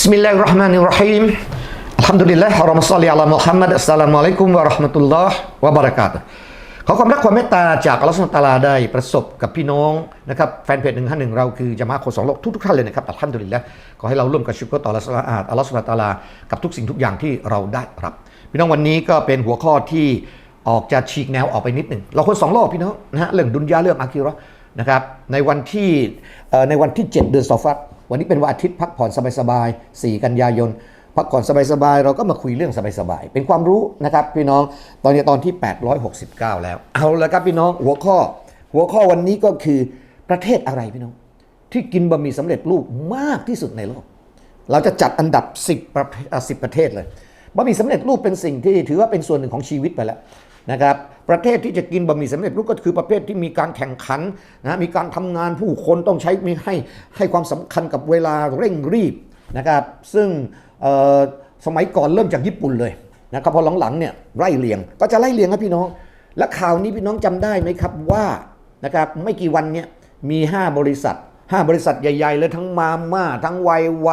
Bismillahirrahmanirrahim. Alhamdulillah. Allahumma ala Muhammad. Assalamualaikum warahmatullahi wabarakatuh. ขอความรักความเมตตาจากอัลลอฮฺสุลตาลาได้ประสบกับพี่น้องนะครับแฟนเพจหนึ่งห้าหนึ่งเราคือจะมาโคสองโลกทุกทุกท่านเลยนะครับอัลฮัมดุลิลละขอให้เราร่วมกันชุกต่อละสละอาดอัลลอฮฺสุลตาลากับทุกสิ่งทุกอย่างที่เราได้รับ พี่น้องวันนี้ก็เป็นหัวข้อที่ออกจะฉีกแนวออกไปนิดหนึ่งเราคนสองโลกพี่น้องนะฮะเรื่องดุนยาเรื่องอาคีรอ นะครับในวันที่ในวันที่ 7 เดือนซอฟัดวันนี้เป็นวันอาทิตย์พักผ่อนสบายๆ 4 กันยายน พักผ่อนสบายๆ เราก็มาคุยเรื่องสบายๆ เป็นความรู้นะครับพี่น้องตอนนี้ตอนที่ 869 แล้ว เอาละครับพี่น้องหัวข้อหัวข้อวันนี้ก็คือประเทศอะไรพี่น้อง ที่กินบะหมี่สำเร็จรูปมากที่สุดในโลก เราจะจัดอันดับ 10 ประ10 ประเทศเลยบะหมี่สำเร็จรูปเป็นสิ่งที่ถือว่าเป็นส่วนหนึ่งของชีวิตไปแล้ว นะครับประเทศที่จะกินบะหมี่สำเร็จรูปก็คือประเภทที่มีการแข่งขันนะมีการทำงานผู้คนต้องใช้มีให้ให้ความสำคัญกับเวลาเร่งรีบนะครับซึ่งสมัยก่อนเริ่มจากญี่ปุ่นเลยนะครับพอหลังๆเนี่ยไล่เลียงก็จะไล่เลียงครับพี่น้อง และข่าวนี้พี่น้องจำได้ไหมครับว่านะครับไม่กี่วันเนี่ยมี 5 บริษัท 5 บริษัทใหญ่ๆเลยทั้งมาม่าทั้งไวไว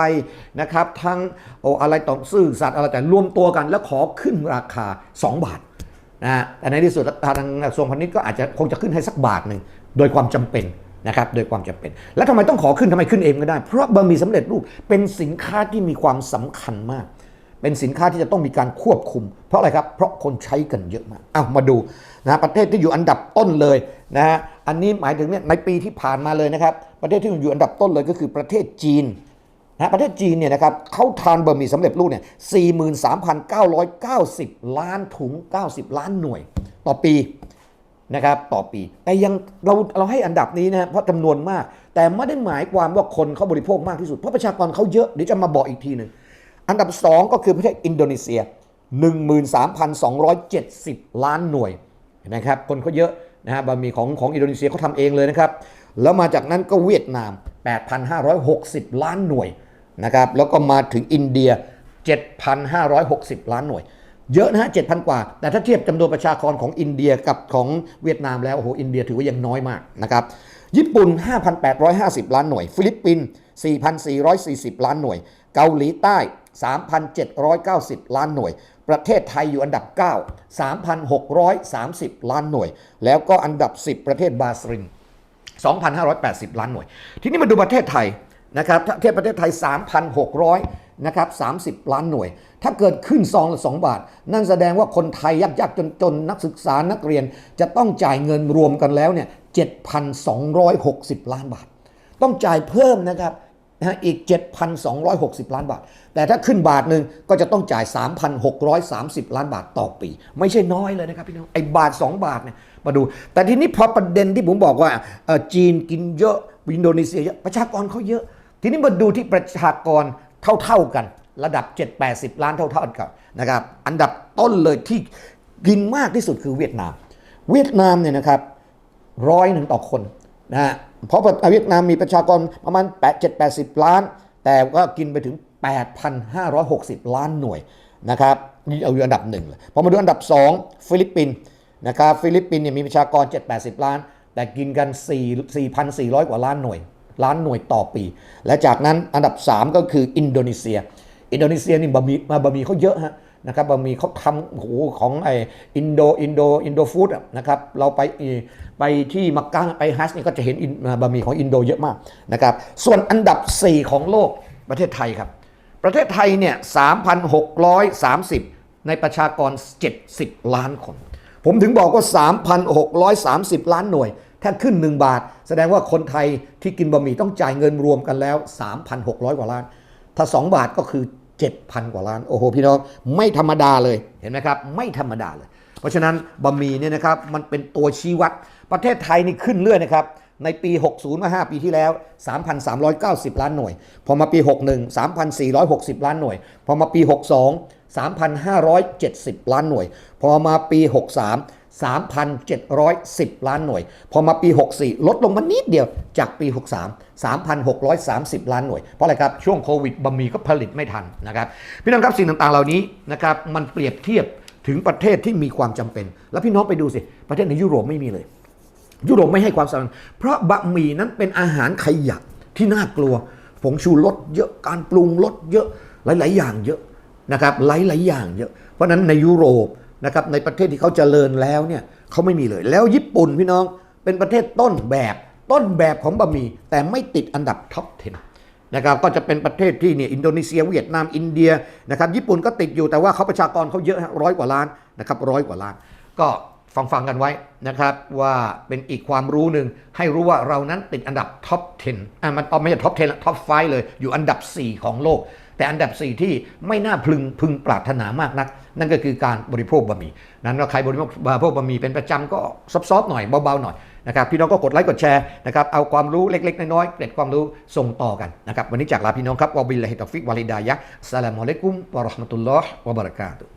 นะครับทั้งโออะไรต่อซื่อสัตว์อะไรแต่รวมตัวกัน แล้วขอขึ้นราคา 2 บาท นะฮะแต่ในที่สุดทางกระทรวงพาณิชย์ก็อาจจะคงจะขึ้นให้สักบาทหนึ่งโดยความจำเป็นนะครับโดยความจำเป็น แล้วทำไมต้องขอขึ้นทำไมขึ้นเองก็ได้ เพราะบะหมี่สำเร็จรูปเป็นสินค้าที่มีความสำคัญมาก เป็นสินค้าที่จะต้องมีการควบคุม เพราะอะไรครับ เพราะคนใช้กันเยอะมากเอามาดูนะประเทศที่อยู่อันดับต้นเลยนะฮะอันนี้หมายถึงเนี่ยในปีที่ผ่านมาเลยนะครับ ประเทศที่อยู่อันดับต้นเลยก็คือประเทศจีน นะประเทศจีนเนี่ยนะครับเขาทานบะหมี่สำเร็จรูปเนี่ย43,990 ล้านถุง 90 ล้านหน่วยต่อปีนะครับต่อปี แต่ยังเราเราให้อันดับนี้นะเพราะจำนวนมาก แต่ไม่ได้หมายความว่าคนเขาบริโภคมากที่สุด เพราะประชากรเขาเยอะเดี๋ยวจะมาบอกอีกทีหนึ่งอันดับ 2 ก็คือประเทศอินโดนีเซีย 13,270 ล้านหน่วยเห็นไหมครับคนเขาเยอะนะฮะบะหมี่ของของอินโดนีเซียเขาทำเองเลยนะครับ แล้วมาจากนั้นก็เวียดนาม 8,560 ล้านหน่วย นะครับแล้วก็มาถึงอินเดีย 7,560 ล้านหน่วย เยอะนะฮะ7,000 กว่า แต่ถ้าเทียบจำนวนประชากรของอินเดียกับของเวียดนามแล้วโอ้โหอินเดียถือว่ายังน้อยมากนะครับญี่ปุ่น 5,850 ล้านหน่วย ฟิลิปปินส์4,440 ล้านหน่วย เกาหลีใต้ 3,790 ล้านหน่วย ประเทศไทยอยู่อันดับ 9 3,630 ล้านหน่วย แล้วก็อันดับ 10 ประเทศบราซิล2,580 ล้านหน่วย ทีนี้มาดูประเทศไทย นะครับเทียบประเทศไทย 3,600นะครับ30 ล้านหน่วย ถ้าเกิดขึ้นซองละ2บาท นั่นแสดงว่าคนไทยยากๆ จนๆนักศึกษานักเรียนจะต้องจ่ายเงินรวมกันแล้วเนี่ย7,260 ล้านบาท ต้องจ่ายเพิ่มนะครับนะอีก 7,260 ล้านบาท แต่ถ้าขึ้นบาทหนึ่งก็จะต้องจ่าย 3,630 ล้านบาทต่อปี ไม่ใช่น้อยเลยนะครับพี่น้อง ไอ้บาท 2 บาทเนี่ยมาดู แต่ทีนี้พอประเด็นที่ผมบอกว่าจีนกินเยอะ อินโดนีเซียเยอะ ประชากรเขาเยอะ ทีนี้มาดูที่ประชากรเท่าๆกัน ระดับ 7-80 ล้านเท่าๆกันนะครับ อันดับต้นเลยที่กินมากที่สุดคือเวียดนาม เวียดนามเนี่ยนะครับร้อยหนึ่งต่อคนนะฮะเพราะเวียดนามมีประชากรประมาณ8 7 80 ล้าน แต่ก็กินไปถึง 8,560 ล้านหน่วยนะครับนี่เอาอยู่อันดับหนึ่งเลยพอมาดูอันดับ 2 ฟิลิปปินส์นะครับฟิลิปปินส์เนี่ยมีประชากร 7-80 ล้าน แต่กินกัน 4 4,400 กว่าล้านหน่วย ล้านหน่วยต่อปี และจากนั้นอันดับ 3 ก็คืออินโดนีเซีย อินโดนีเซียนี่บะหมี่มาบะหมี่เขาเยอะฮะนะครับบะหมี่เขาทำโหของไออินโดอินโดอินโดฟู้ดนะครับเราไปไปที่มักกะไปฮัสนี่ก็จะเห็นอินบะหมี่ของอินโดเยอะมากนะครับส่วนอันดับ 4 ของโลกประเทศไทยครับ ประเทศไทยเนี่ย3,630 ในประชากร 70 ล้านคน ผมถึงบอกว่า 3,630 ล้านหน่วย ถ้าขึ้น 1 บาท แสดงว่าคนไทยที่กินบะหมี่ต้องจ่ายเงินรวมกันแล้ว 3,600 กว่าล้าน ถ้า 2 บาทก็คือ 7,000 กว่าล้าน โอ้โห พี่น้องไม่ธรรมดาเลยเห็นไหมครับ ไม่ธรรมดาเลย เพราะฉะนั้นบะหมี่เนี่ยนะครับมันเป็นตัวชี้วัด ประเทศไทยนี่ขึ้นเรื่อยนะครับในปี 60 มา 5 ปีที่แล้ว 3,390 ล้านหน่วย พอมาปี 61 3,460 ล้านหน่วย พอมาปี 62 3,570 ล้านหน่วย พอมาปี 63 3,710 ล้านหน่วย พอมาปี 64 ลดลงมานิดเดียวจากปี 63 3,630 ล้านหน่วย เพราะอะไรครับ ช่วงโควิดบะหมี่ก็ผลิตไม่ทันนะครับ พี่น้องครับสิ่งต่างๆเหล่านี้นะครับมันเปรียบเทียบถึงประเทศที่มีความจำเป็น แล้วพี่น้องไปดูสิ ประเทศในยุโรปไม่มีเลย ยุโรปไม่ให้ความสำคัญเพราะบะหมี่นั้นเป็นอาหารขยะที่น่ากลัวผงชูรสเยอะการปรุงรสเยอะหลาย ๆ อย่างเยอะนะครับหลาย ๆ อย่างเยอะ เพราะนั้นในยุโรป นะครับในประเทศที่เขาเจริญแล้วเนี่ยเขาไม่มีเลย แล้วญี่ปุ่นพี่น้องเป็นประเทศต้นแบบต้นแบบของบะหมี่แต่ไม่ติดอันดับท็อป 10 นะครับก็จะเป็นประเทศที่เนี่ยอินโดนีเซียเวียดนามอินเดียนะครับญี่ปุ่นก็ติดอยู่แต่ว่าเขาประชากรเขาเยอะร้อยกว่าล้านนะครับร้อยกว่าล้าน ก็ฟังฟังๆกันไว้นะครับว่าเป็นอีกความรู้หนึ่งให้รู้ว่าเรานั้นติดอันดับท็อป 10 อะมันเอาไม่ใช่ท็อป 10ท็อป 5 เลยอยู่อันดับ 4 ของโลก แต่อันดับ 4 ที่ไม่น่าพึงพึงปรารถนามากนัก นั่นก็คือการบริโภคบะหมี่นั้นว่าใครบริโภคบริโภคบะหมี่เป็นประจำก็ซอฟๆหน่อยเบาๆหน่อยนะครับพี่น้องก็กดไลค์กดแชร์นะครับเอาความรู้เล็กๆ น้อยๆเกร็ดความรู้ส่งต่อกันนะครับวันนี้จากลาพี่น้องครับวะบิลลาฮิตอฟิกวาลิดายะสลามอะลัยกุมวะราะห์มะตุลลอฮ์วะบะเราะกาตุ